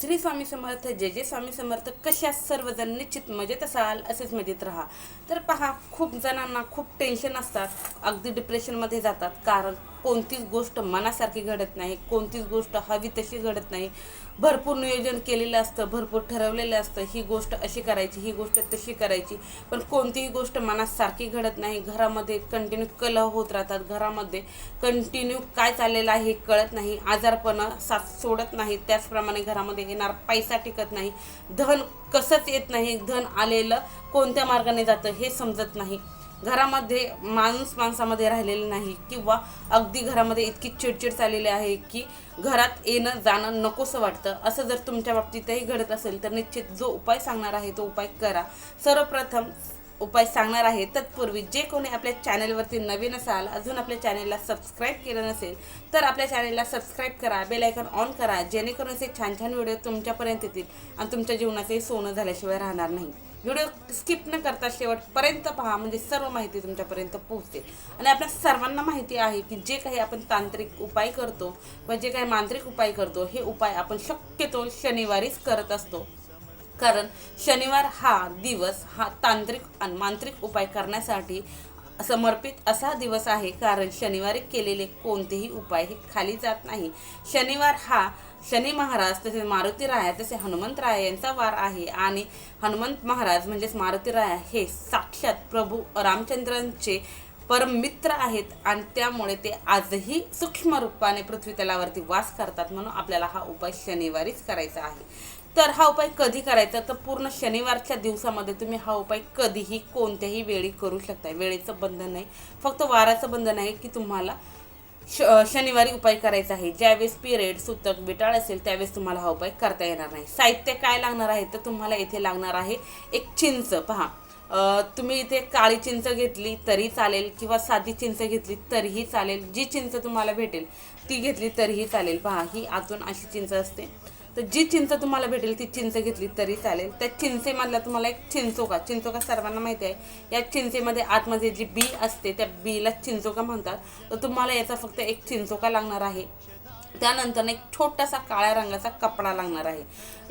श्री स्वामी समर्थ जे जे स्वामी समर्थ कशा सर्वजण निश्चित मजेत असाल असेच मजेत राहा. तर पहा खूप जणांना खूप टेन्शन असतात अगदी डिप्रेशनमध्ये जातात. कारण कोणतीच गोष्ट मनासारखी घडत नाही कोणतीच गोष्ट हवी तशी घडत नाही. भरपूर नियोजन केलेलं असतं भरपूर ठरवलेलं असतं ही गोष्ट अशी करायची ही गोष्ट तशी करायची. पण कोणतीही गोष्ट मनासारखी घडत नाही. घरामध्ये कंटिन्यू कलह होत राहतात. घरामध्ये कंटिन्यू काय चाललेलं आहे हे कळत नाही. आजारपणं साथ सोडत नाही. त्याचप्रमाणे घरामध्ये येणार पैसा टिकत नाही. धन कसंच येत नाही. धन आलेलं कोणत्या मार्गाने जातं हे समजत नाही. घरामध्ये माणूस माणसामध्ये राहिलेलं नाही किंवा अगदी घरामध्ये इतकी चिडचिड चाललेली आहे की घरात येणं जाणं नकोसं वाटतं. असं जर तुमच्या बाबतीतही घडत असेल तर निश्चित जो उपाय सांगणार आहे तो उपाय करा. सर्वप्रथम उपाय सांगणार आहे. तत्पूर्वी जे कोणी आपल्या चॅनलवरती नवीन असाल अजून आपल्या चॅनलला सबस्क्राईब केलं नसेल तर आपल्या चॅनलला सबस्क्राईब करा बेल ऑन करा जेणेकरून असे छान छान व्हिडिओ तुमच्यापर्यंत येतील आणि तुमच्या जीवनाचे सोनं झाल्याशिवाय राहणार नाही. व्हिडिओ स्किप न करता शेवटपर्यंत पहा म्हणजे सर्व माहिती तुमच्यापर्यंत पोहोचते. आणि आपल्या सर्वांना माहिती आहे की जे काही आपण तांत्रिक उपाय करतो किंवा जे काही मांत्रिक उपाय करतो हे उपाय आपण शक्यतो शनिवारीच करत असतो. कारण शनिवार हा दिवस हा तांत्रिक आणि मांत्रिक उपाय करण्यासाठी समर्पित असा दिवस आहे. कारण शनिवारी केलेले कोणतेही उपाय हे खाली जात नाही. शनिवार हा शनी महाराज तसेच मारुती राया तसे हनुमंत राय यांचा वार आहे. आणि हनुमंत महाराज म्हणजेच मारुती राया हे साक्षात प्रभू रामचंद्रांचे परममित्र आहेत. आणि त्यामुळे ते आजही सूक्ष्म रूपाने पृथ्वी तलावरती वास करतात म्हणून आपल्याला हा उपाय शनिवारीच करायचा आहे. तर हा उपाय कधी करायचा? तर पूर्ण शनिवारच्या दिवसामध्ये तुम्ही हा उपाय कधीही कोणत्याही वेळी करू शकता. वेळेचं बंधन नाही. फक्त वाराचं बंधन आहे की तुम्हाला श शनिवारी उपाय करायचा आहे. ज्यावेळेस पिरियड सुतक बिटाळ असेल त्यावेळेस तुम्हाला हा उपाय करता येणार नाही. साहित्य काय लागणार आहे? तर तुम्हाला इथे लागणार आहे एक चिंच. पहा. तुम्ही इथे काळी चिंच घेतली तरी चालेल किंवा साधी चिंच घेतली तरीही चालेल. जी चिंच तुम्हाला भेटेल ती घेतली तरीही चालेल. पहा ही आतून अशी चिंच असते. तर जी चिंच तुम्हाला भेटेल ती चिंच घेतली तरी चालेल. त्या चिंचेमधला तुम्हाला एक चिंचोका चिंचोका सर्वांना माहिती आहे. या चिंचेमध्ये आतमध्ये जी बी असते त्या बीला चिंचोका म्हणतात. तर तुम्हाला याचा फक्त एक चिंचोका लागणार आहे. त्यानंतर एक छोटासा काळ्या रंगाचा कपडा लागणार आहे.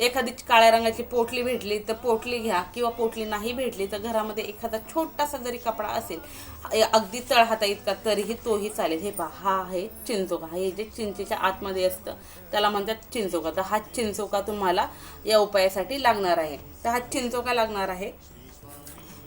एखादी काळ्या रंगाची पोटली भेटली तर पोटली घ्या किंवा पोटली नाही भेटली तर घरामध्ये एखादा छोटासा जरी कपडा असेल अगदी तळहाता इतका तरीही तोही चालेल. हे पहा हा आहे चिंचोका. हे जे चिंचेच्या आतमध्ये असतं त्याला म्हणतात चिंचोका. तर हा चिंचोका तुम्हाला या उपायासाठी लागणार आहे. तर हा चिंचोका लागणार आहे.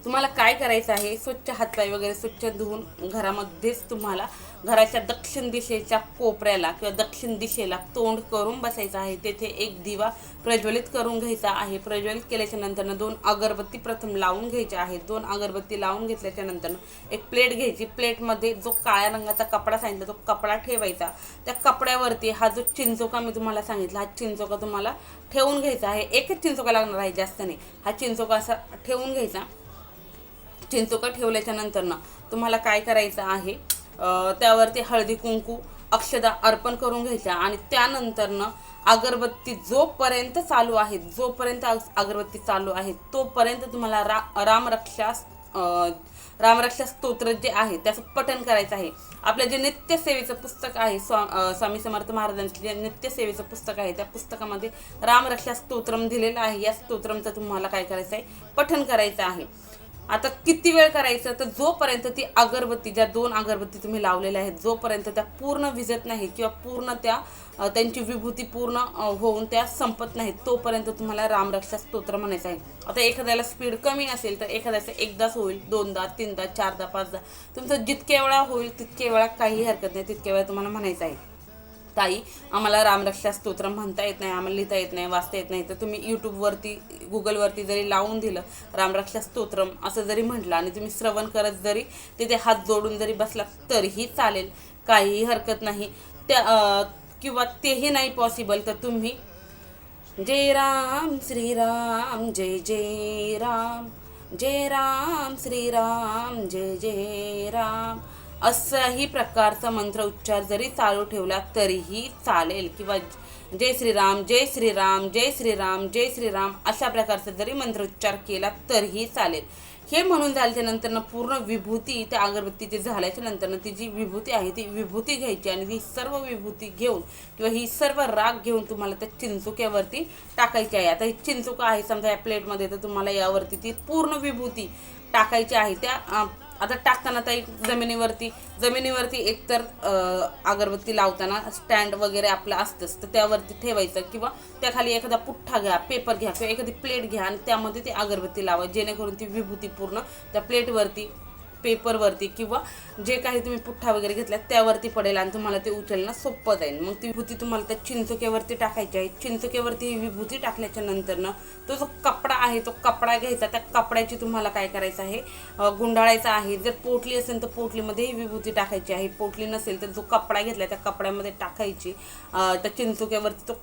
तुम्हाला काय करायचं आहे? स्वच्छ हातपाय वगैरे स्वच्छ धुवून घरामध्येच तुम्हाला घराच्या दक्षिण दिशेच्या कोपऱ्याला किंवा दक्षिण दिशेला तोंड करून बसायचं आहे. तेथे एक दिवा प्रज्वलित करून घ्यायचा आहे. प्रज्वलित केल्याच्या नंतरनं दोन अगरबत्ती प्रथम लावून घ्यायच्या आहेत. दोन अगरबत्ती लावून घेतल्याच्या नंतरनं एक प्लेट घ्यायची. प्लेटमध्ये जो काळ्या रंगाचा कपडा सांगितला तो कपडा ठेवायचा. त्या कपड्यावरती हा जो चिंचोका मी तुम्हाला सांगितला हा चिंचोका तुम्हाला ठेवून घ्यायचा आहे. एकच चिंचोका लागणार आहे जास्त नाही. हा चिंचोका असा ठेवून घ्यायचा. चिंचोका ठेवल्याच्या नंतरनं तुम्हाला काय करायचं आहे? त्यावरती हळदी कुंकू अक्षदा अर्पण करून घ्यायच्या आणि त्यानंतरनं अगरबत्ती जोपर्यंत चालू आहे जोपर्यंत अगरबत्ती चालू आहे तोपर्यंत तुम्हाला रा रामरक्षा रामरक्षा स्तोत्र जे आहे त्याचं पठण करायचं आहे. आपलं जे नित्यसेवेचं पुस्तक आहे स्वा स्वामी समर्थ महाराजांचं जे नित्यसेवेचं पुस्तक आहे त्या पुस्तकामध्ये रामरक्षा स्तोत्रम दिलेलं आहे. या स्तोत्रमचं तुम्हाला काय करायचं आहे? पठण करायचं आहे. आता किती वेळ करायचं? तर जोपर्यंत ती अगरबत्ती ज्या दोन अगरबत्ती तुम्ही लावलेल्या आहेत जोपर्यंत त्या पूर्ण विजत नाही किंवा पूर्ण त्या त्यांची विभूती पूर्ण होऊन त्या संपत नाहीत तोपर्यंत तुम्हाला रामरक्षा स्तोत्र म्हणायचं आहे. आता एखाद्याला स्पीड कमी असेल तर एखाद्याचं एकदाच होईल. दोनदा तीनदा चारदा पाचदा. तुमचं जितक्या वेळा होईल तितक्या वेळा काही हरकत नाही. तितक्या वेळा तुम्हाला म्हणायचं आहे. ताई आम्हाला रामरक्षा स्तोत्र म्हणता येत नाही आम्हाला लिहिता येत नाही वाचता येत नाही. तर तुम्ही यूट्यूबवरती गुगलवरती जरी लावून दिलं रामरक्षा स्तोत्रम असं जरी म्हटलं आणि तुम्ही श्रवण करत जरी तिथे हात जोडून जरी बसला तरीही चालेल. काहीही हरकत नाही. त्या किंवा तेही नाही पॉसिबल तर तुम्ही जय राम श्रीराम जय जय राम जय राम श्रीराम जय जय राम. असाही प्रकारचा मंत्र उच्चार जरी चालू ठेवला तरीही चालेल. किंवा जय श्रीराम जय श्रीराम जय श्रीराम जय श्रीराम अशा प्रकारचा जरी मंत्रोच्चार केला तरीही चालेल. हे म्हणून झाल्याच्या नंतरनं पूर्ण विभूती त्या अगरबत्तीची झाल्याच्या नंतरनं ती जी विभूती आहे ती विभूती घ्यायची आणि ही सर्व विभूती घेऊन किंवा ही सर्व राग घेऊन तुम्हाला त्या चिंचुक्यावरती टाकायची आहे. आता ही चिंचुका आहे समजा या प्लेटमध्ये तर तुम्हाला यावरती ती पूर्ण विभूती टाकायची आहे. त्या आता टाकताना ताई जमिनीवरती जमिनीवरती एकतर अगरबत्ती लावताना स्टँड वगैरे आपलं असतंच तर त्यावरती ठेवायचं किंवा त्याखाली एखादा पुठ्ठा घ्या पेपर घ्या किंवा एखादी प्लेट घ्या आणि त्यामध्ये ती अगरबत्ती लावा जेणेकरून ती विभूती पूर्ण त्या प्लेटवरती पेपरवरती किंवा जे काही तुम्ही पुठ्ठा वगैरे घेतला त्यावरती पडेल आणि तुम्हाला ते उचलणं सोपं जाईल. मग ती विभूती तुम्हाला त्या चिंचुक्यावरती टाकायची आहे. चिंचुक्यावरती ही विभूती टाकल्याच्या नंतरनं तो जो कपडा आहे तो कपडा घ्यायचा. त्या कपड्याची तुम्हाला काय करायचं आहे? गुंडाळायचा आहे. जर पोटली असेल तर पोटलीमध्ये ही विभूती टाकायची आहे. पोटली नसेल तर जो कपडा घेतला त्या कपड्यामध्ये टाकायची. त्या चिंचुक्यावरती तो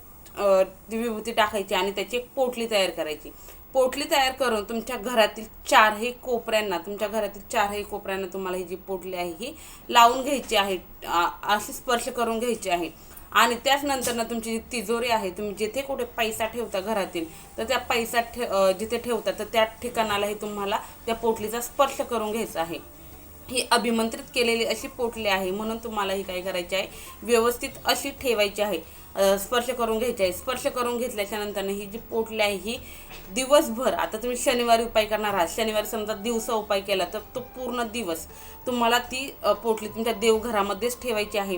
ती विभूती टाकायची आणि त्याची एक पोटली तयार करायची. पोटली तयार करून तुमच्या घरातील चारही कोपऱ्यांना तुमच्या घरातील चारही कोपऱ्यांना तुम्हाला ही जी पोटली आहे ही लावून घ्यायची आहे अशी स्पर्श करून घ्यायची आहे. आणि त्याच नंतरनं तुमची जी तिजोरी आहे तुम्ही जिथे कुठे पैसा ठेवता घरातील तर त्या पैसा ठे जिथे ठेवता तर त्या ठिकाणालाही तुम्हाला त्या पोटलीचा स्पर्श करून घ्यायचा आहे. ही अभिमंत्रित केलेली अशी पोटली आहे म्हणून तुम्हाला ही काय करायची आहे? व्यवस्थित अशी ठेवायची आहे. स्पर्श करून घ्यायची आहे. स्पर्श करून घेतल्याच्यानंतर ही जी पोटली आहे ही दिवसभर आता तुम्ही शनिवारी उपाय करणार आहात. शनिवारी समजा दिवसा उपाय केला तर तो पूर्ण दिवस तुम्हाला ती पोटली तुमच्या देवघरामध्येच ठेवायची आहे.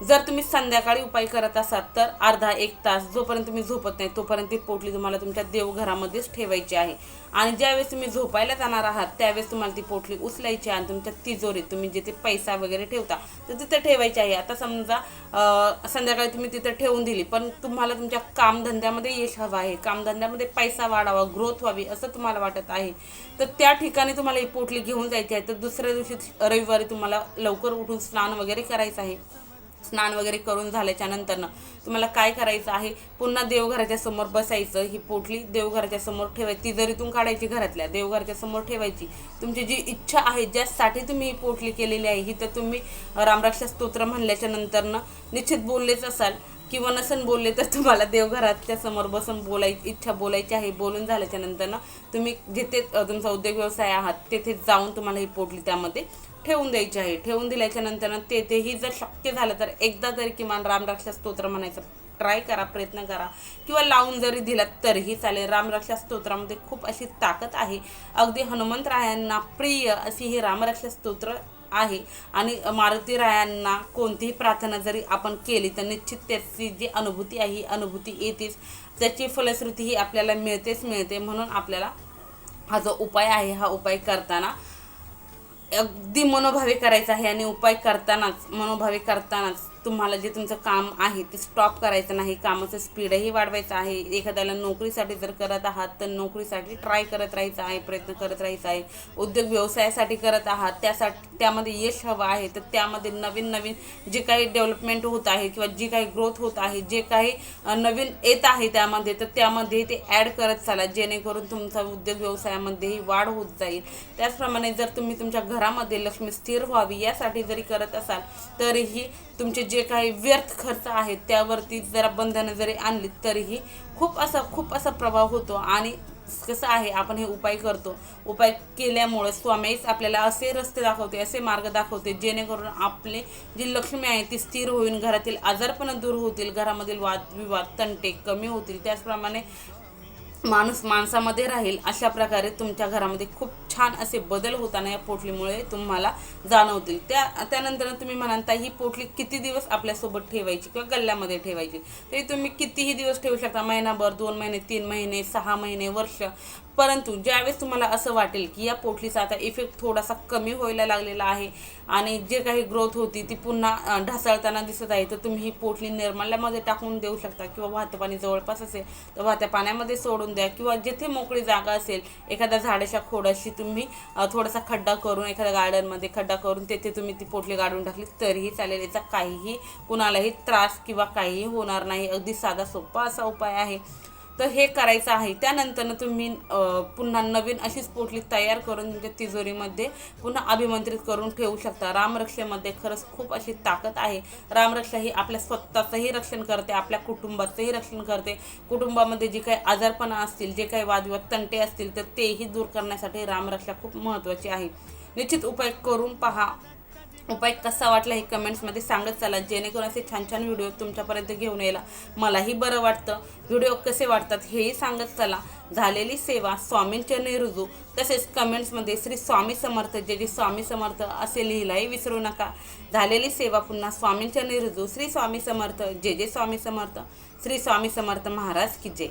जर तुम्ही संध्याकाळी उपाय करत असाल तर अर्धा एक तास जोपर्यंत तुम्ही झोपत नाही तोपर्यंत ती पोटली तुम्हाला तुमच्या देवघरामध्येच ठेवायची आहे. आणि ज्यावेळेस तुम्ही झोपायला जाणार आहात त्यावेळेस तुम्हाला ती पोटली उचलायची आणि तुमच्या तिजोरीत तुम्ही जिथे पैसा वगैरे ठेवता तर तिथे ठेवायची आहे. आता समजा संध्याकाळी तुम्ही तिथे ठेवून दिली पण तुम्हाला तुमच्या कामधंद्यामध्ये यश हवं आहे. कामधंद्यामध्ये पैसा वाढावा ग्रोथ व्हावी असं तुम्हाला वाटत आहे. तर त्या ठिकाणी तुम्हाला ही पोटली घेऊन जायची आहे. तर दुसऱ्या दिवशी रविवारी तुम्हाला लवकर उठून स्नान वगैरे करायचं आहे. स्नान वगैरे करून झाल्याच्या नंतरनं तुम्हाला काय करायचं आहे? पुन्हा देवघराच्या समोर बसायचं ही पोटली देवघराच्या समोर ठेवायची. जरीतून काढायची घरातल्या देवघराच्या समोर ठेवायची. तुमची जी इच्छा आहे ज्यासाठी तुम्ही ही पोटली केलेली आहे ही तर तुम्ही रामराक्ष स्तोत्र म्हणल्याच्या नंतरनं निश्चित बोललेच असाल. किंवा नसन बोलले तर तुम्हाला देवघराच्या समोर बसून बोलाय इच्छा बोलायची आहे. बोलून झाल्याच्या नंतरनं तुम्ही जिथे तुमचा उद्योग व्यवसाय आहात तेथे जाऊन तुम्हाला ही पोटली त्यामध्ये ठेवून द्यायची आहे. ठेवून दिल्याच्या नंतर तेथेही जर शक्य झालं तर एकदा तरी किमान रामरक्षा स्तोत्र म्हणायचं. ट्राय करा प्रयत्न करा. किंवा लावून जरी दिलात तरीही चालेल. रामरक्षा स्तोत्रामध्ये खूप अशी ताकद आहे. अगदी हनुमंतरायांना प्रिय अशी ही रामरक्षा स्तोत्र आहे. आणि मारुती रायांना कोणतीही प्रार्थना जरी आपण केली तर निश्चित त्याची जी अनुभूती आहे ही अनुभूती येतेच. त्याची फलश्रुती ही आपल्याला मिळतेच मिळते. म्हणून आपल्याला हा जो उपाय आहे हा उपाय करताना अगदी मनोभावे करायचा आहे. आणि उपाय करतानाच मनोभावे करतानाच तुम्हाला जे तुमचं काम आहे ते स्टॉप करायचं नाही कामाचं स्पीडही वाढवायचं आहे. एखाद्याला नोकरीसाठी जर करत आहात तर नोकरीसाठी ट्राय करत राहायचं आहे प्रयत्न करत राहायचा आहे. उद्योग व्यवसायासाठी करत आहात त्यासाठी त्यामध्ये यश हवं आहे तर त्यामध्ये नवीन नवीन जे काही डेव्हलपमेंट होत आहे किंवा जी काही ग्रोथ होत आहे जे काही नवीन येत आहे त्यामध्ये तर त्यामध्ये ते ॲड करत चाला. जेणेकरून तुमचा उद्योग व्यवसायामध्येही वाढ होत जाईल. त्याचप्रमाणे जर तुम्ही तुमच्या घरामध्ये लक्ष्मी स्थिर व्हावी यासाठी जरी करत असाल तरीही तुमचे जे काही व्यर्थ खर्च आहेत त्यावरती जरा बंधनं जरी आणली तरीही खूप असा खूप असा प्रभाव होतो. आणि कसं आहे आपण हे उपाय करतो. उपाय केल्यामुळं स्वामीच आपल्याला असे रस्ते दाखवते असे मार्ग दाखवते जेणेकरून आपले जी लक्ष्मी आहे ती स्थिर होईल घरातील आजारपण दूर होतील घरामधील वादविवाद तंटे कमी होतील. त्याचप्रमाणे माणूस माणसामध्ये राहील अशा प्रकारे तुमच्या घरामध्ये खूप छान असे बदल होताना या पोटलीमुळे तुम्हाला जाणवतील. त्या त्यानंतर तुम्ही म्हणाल ही पोटली किती दिवस आपल्यासोबत ठेवायची किंवा गल्ल्यामध्ये ठेवायची? तरी तुम्ही कितीही दिवस ठेवू शकता. महिनाभर दोन महिने तीन महिने सहा महिने वर्ष. परंतु ज्यावेळेस तुम्हाला असं वाटेल की या पोटलीचा आता इफेक्ट थोडासा कमी व्हायला लागलेला आहे आणि जे काही ग्रोथ होती ती पुन्हा ढासळताना दिसत आहे तर तुम्ही ही पोटली निर्मल्यामध्ये टाकून देऊ शकता किंवा वाहतं पाणी जवळपास असेल तर वाहत्या पाण्यामध्ये सोडून द्या किंवा जिथे मोकळी जागा असेल एखाद्या झाडाच्या खोडाशी तुम्ही थोडासा खड्डा करून एखाद्या गार्डनमध्ये खड्डा करून तेथे तुम्ही ती पोटली गाडून टाकली तरीही चालेल. याचा काहीही कुणालाही त्रास किंवा काहीही होणार नाही. अगदी साधा सोपा असा उपाय आहे. तर हे करायचं आहे. त्यानंतरनं तुम्ही पुन्हा नवीन अशीच पोटली तयार करून तुमच्या तिजोरीमध्ये पुन्हा अभिमंत्रित करून ठेवू शकता. रामरक्षेमध्ये खरंच खूप अशी ताकद आहे. रामरक्षा ही आपल्या स्वतःचंही रक्षण करते आपल्या कुटुंबाचंही रक्षण करते. कुटुंबामध्ये जे काही आजारपणा असतील जे काही वादविवाद तंटे असतील तर तेही दूर करण्यासाठी रामरक्षा खूप महत्त्वाची आहे. निश्चित उपाय करून पहा. उपाय कसा वाटला हे कमेंट्समध्ये सांगत चला. जेणेकरून असे छान छान व्हिडिओ तुमच्यापर्यंत घेऊन यायला मलाही बरं वाटतं. व्हिडिओ कसे वाटतात हेही सांगत चला. झालेली सेवा स्वामींच्या रुजू तसेच कमेंट्समध्ये श्री स्वामी समर्थ जे जे स्वामी समर्थ असे लिहिलाही विसरू नका. झालेली सेवा पुन्हा स्वामींच्या रुजू श्री स्वामी समर्थ जे जे स्वामी समर्थ श्री स्वामी समर्थ महाराज की जय.